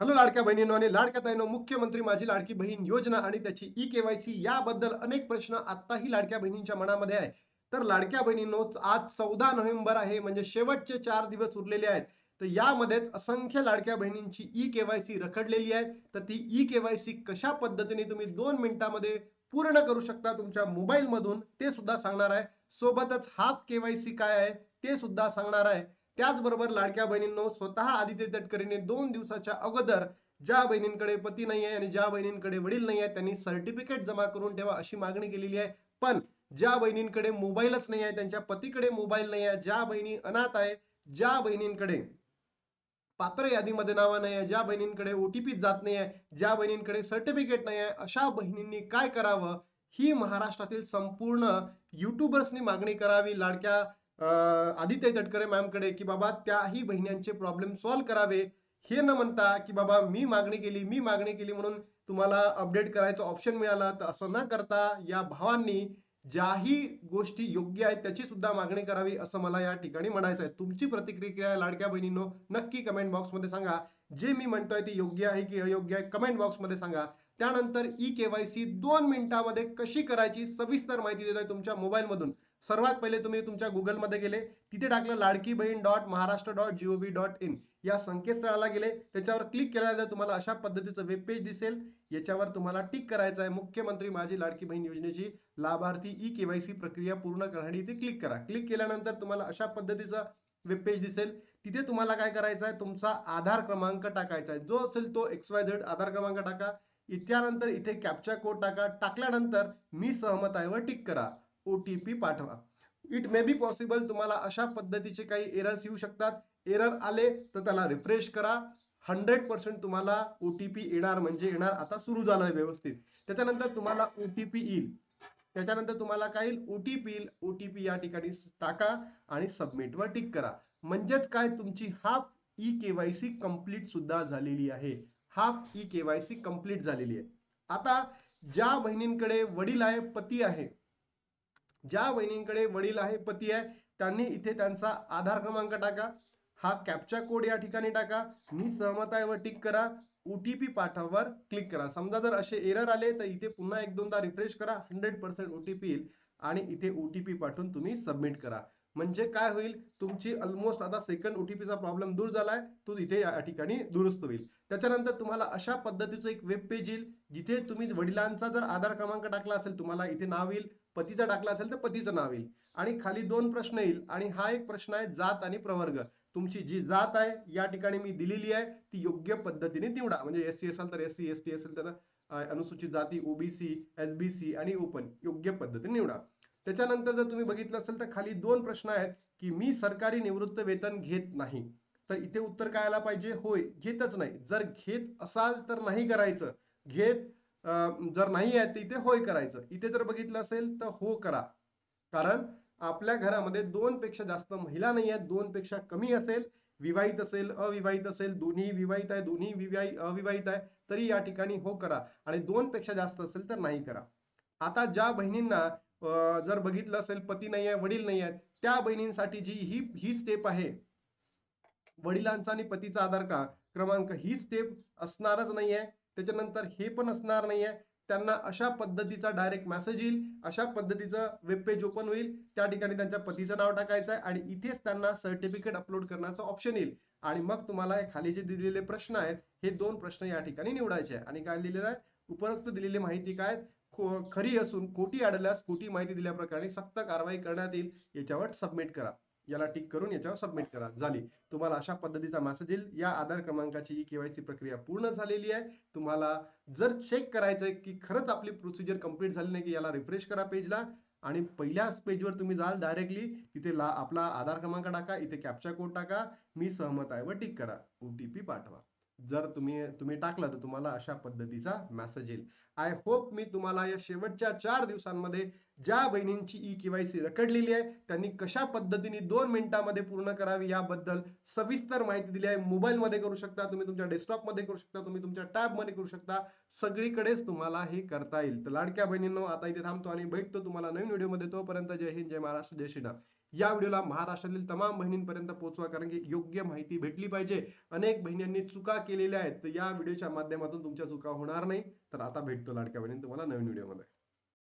Hello लाडक्या बहिणींनो आणि लाडक्या ताईनो मुख्यमंत्री माझी लाडकी बहीण योजना आणि त्याची ई केवायसी याबद्दल अनेक प्रश्न आत्ताही लाडक्या बहिणींच्या मनामध्ये आहे तर लाडक्या बहिणींनो आज चौदा नोव्हेंबर आहे म्हणजे शेवटचे चार दिवस उरलेले आहेत. तर यामध्येच असंख्य लाडक्या बहिणींची ई केवायसी रखडलेली आहे. तर ती ई केवायसी कशा पद्धतीने तुम्ही दोन मिनिटांमध्ये पूर्ण करू शकता तुमच्या मोबाईल मधून ते सुद्धा सांगणार आहे. सोबतच हाफ केवायसी काय आहे ते सुद्धा सांगणार आहे. त्याचबरोबर लाडक्या बहिणींनो स्वतः आदित्य तटकरेने दोन दिवसाच्या अगोदर ज्या बहिणींकडे पती नाही आहे आणि ज्या बहिणींकडे वडील नाही आहे त्यांनी सर्टिफिकेट जमा करून ठेवा अशी मागणी केलेली आहे. पण ज्या बहिणींकडे मोबाईलच नाही आहे त्यांच्या पतीकडे मोबाईल नाही आहे ज्या बहिणी अनाथ आहे ज्या बहिणींकडे पात्र यादीमध्ये नावं नाही आहे ज्या बहिणींकडे ओटीपी जात नाही आहे ज्या बहिणींकडे सर्टिफिकेट नाही आहे अशा बहिणींनी काय करावं? ही महाराष्ट्रातील संपूर्ण युट्यूबर्सनी मागणी करावी लाडक्या आदित्य तटकरे मॅमकडे की बाबा त्याही बहिण्यांचे प्रॉब्लेम सॉल्व्ह करावे हे न म्हणता की बाबा मी मागणी केली मी मागणी केली म्हणून तुम्हाला अपडेट करायचं ऑप्शन मिळाला तर असं न करता या भावांनी ज्याही गोष्टी योग्य आहेत त्याची सुद्धा मागणी करावी असं मला या ठिकाणी म्हणायचं आहे. तुमची प्रतिक्रिया लाडक्या बहिणींनो नक्की कमेंट बॉक्समध्ये सांगा. जे मी म्हणतोय ते योग्य आहे की अयोग्य आहे कमेंट बॉक्समध्ये सांगा. त्यानंतर ई केवायसी दोन मिनिटांमध्ये कशी करायची सविस्तर माहिती देत आहे तुमच्या मोबाईलमधून सर्वात पहिले तुम्ही तुमच्या गुगलमध्ये गेले तिथे टाकलं Ladki Bahin dot Maharashtra dot G O V dot in या संकेतस्थळाला गेले त्याच्यावर क्लिक केल्यानंतर तुम्हाला अशा पद्धतीचं वेब पेज दिसेल. याच्यावर तुम्हाला टिक करायचं आहे. मुख्यमंत्री माझी लाडकी बहीण योजनेची लाभार्थी ई केवायसी प्रक्रिया पूर्ण करण्यासाठी इथे क्लिक करा. क्लिक केल्यानंतर तुम्हाला अशा पद्धतीचं वेब पेज दिसेल. तिथे तुम्हाला काय करायचं आहे? तुमचा आधार क्रमांक टाकायचा आहे. जो असेल तो एक्स वाय झेड आधार क्रमांक टाका. त्यानंतर इथे कॅप्चा कोड टाका. टाकल्यानंतर मी सहमत आहे वर टिक करा. ओ टी पी पाठवा. इट मे बी पॉसिबल तुम्हाला अशा पद्धतीचे काही एरर्स येऊ शकतात. एरर आले तर त्याला रिफ्रेश करा. हंड्रेड पर्सेंट तुम्हाला ओ टी पी येणार म्हणजे येणार आता सुरू झालं आहे व्यवस्थित. त्याच्यानंतर तुम्हाला ओ टी पी येईल. त्याच्यानंतर तुम्हाला काय येईल? ओ टी पी येईल. ओ टी पी या ठिकाणी टाका आणि सबमिटवर टिक करा. म्हणजेच काय? तुमची हाफ ई केवायसी कंप्लीट सुद्धा झालेली आहे. हाफ ई केवायसी कंप्लीट झालेली आहे. आता ज्या बहिणींकडे वडील आहे पती आहे ज्या वहिनींकडे वडील आहे पती आहे त्यांनी इथे त्यांचा आधार क्रमांक टाका हा कॅप्चा कोड या ठिकाणी टाका मी सहमत आहे वर टिक करा पी पाठावर क्लिक करा. समजा जर असे एरर आले तर इथे पुन्हा एक दोनदा रिफ्रेश करा hundred percent O T P येईल आणि इथे ओ टी पी पाठवून तुम्ही सबमिट करा. म्हणजे काय होईल? तुमची ऑलमोस्ट आता सेकंड ओ टी पीचा प्रॉब्लेम दूर झाला आहे तो इथे या ठिकाणी दुरुस्त होईल. त्याच्यानंतर तुम्हाला अशा पद्धतीचं एक वेब पेज येईल जिथे तुम्ही वडिलांचा जर आधार क्रमांक टाकला असेल तुम्हाला इथे नाव येईल पतीचा टाकला असेल तर पतीचं नाव येईल. आणि खाली दोन प्रश्न येईल आणि हा एक प्रश्न आहे जात आणि प्रवर्ग. तुमची जी जात आहे या ठिकाणी मी दिलेली आहे ती योग्य पद्धतीने निवडा. म्हणजे एस सी असेल तर एस सी एस टी असेल तर अनुसूचित जाती ओबीसी एस बी सी आणि ओपन योग्य पद्धतीने निवडा. त्याच्यानंतर जर तुम्ही बघितलं असेल तर खाली दोन प्रश्न आहेत की मी सरकारी निवृत्त वेतन घेत नाही. तर इथे उत्तर काय आला पाहिजे? होय घेतच नाही. जर घेत असाल तर नाही करायचं. घेत जर नाही आहे तर इथे होय करायचं. इथे जर बघितलं असेल तर हो करा. कारण आपल्या घरामध्ये दोन पेक्षा जास्त महिला नाही आहेत दोन पेक्षा कमी असेल विवाहित असेल अविवाहित असेल दोन्ही विवाहित आहे दोन्ही विवाहित अविवाहित आहे तरी या ठिकाणी हो करा. आणि दोन पेक्षा जास्त असेल तर नाही करा. आता ज्या बहिणींना जर बघितलं असेल पती नाही आहे वडील नाही आहेत त्या बहिणींसाठी जी ही ही स्टेप आहे वडिलांचा आणि पतीचा आधार का क्रमांक ही स्टेप असणारच नाही आहे. त्याच्यानंतर हे पण असणार नाहीये. त्यांना अशा पद्धतीचा डायरेक्ट मेसेज येईल अशा पद्धतीचं वेबपेज ओपन होईल. त्या ठिकाणी त्यांच्या पतीचं नाव टाकायचं आहे आणि इथेच त्यांना सर्टिफिकेट अपलोड करण्याचं ऑप्शन येईल. आणि मग तुम्हाला हे खाली जे दिलेले प्रश्न आहेत हे दोन प्रश्न या ठिकाणी निवडायचे आहे आणि काय दिलेलं आहे? उपरोक्त दिलेली माहिती काय? खो- खरी असून खोटी आढळल्यास खोटी माहिती दिल्याप्रकारे सक्त कारवाई करण्यात येईल. याच्यावर सबमिट करा. याला टिक करून याच्यावर सबमिट करा. झाली. तुम्हाला अशा पद्धतीचा मेसेज येईल. या आधार क्रमांकाची ई केवायसी प्रक्रिया पूर्ण झालेली आहे. तुम्हाला जर चेक करायचं आहे की खरंच आपली प्रोसिजर कंप्लीट झाली नाही की याला रिफ्रेश करा पेजला आणि पहिल्याच पेजवर तुम्ही जाल डायरेक्टली तिथे ला आपला आधार क्रमांक टाका इथे कॅप्चा कोड टाका. मी सहमत आहे व टिक करा. ओ टी पी पाठवा. जर तुम्ही तुम्ही टाकला तर तुम्हाला अशा पद्धतीचा मेसेज येईल. आय होप मी तुम्हाला या शेवटच्या चार दिवसांमध्ये ज्या बहिणींची ई केवायसी रखडलेली आहे त्यांनी कशा पद्धतीने दोन मिनिटांमध्ये पूर्ण करावी याबद्दल सविस्तर माहिती दिली आहे. मोबाईलमध्ये करू शकता तुम्ही तुमच्या डेस्कटॉपमध्ये करू शकता तुम्ही तुमच्या टॅबमध्ये करू शकता. सगळीकडेच तुम्हाला हे करता येईल. तर लाडक्या बहिणींनो आता इथे थांबतो आणि भेटतो तुम्हाला नवीन व्हिडिओमध्ये तोपर्यंत जय हिंद जय महाराष्ट्र जय श्रीराम. या व्हिडिओला महाराष्ट्रातील तमाम बहिणींपर्यंत पोहोचवा कारण की योग्य माहिती भेटली पाहिजे. अनेक बहिणींनी चुका केलेल्या आहेत तर या व्हिडिओच्या माध्यमातून तुमच्या चुका होणार नाही. तर आता भेटतो लाडक्या बहिणी तुम्हाला नवीन व्हिडिओमध्ये.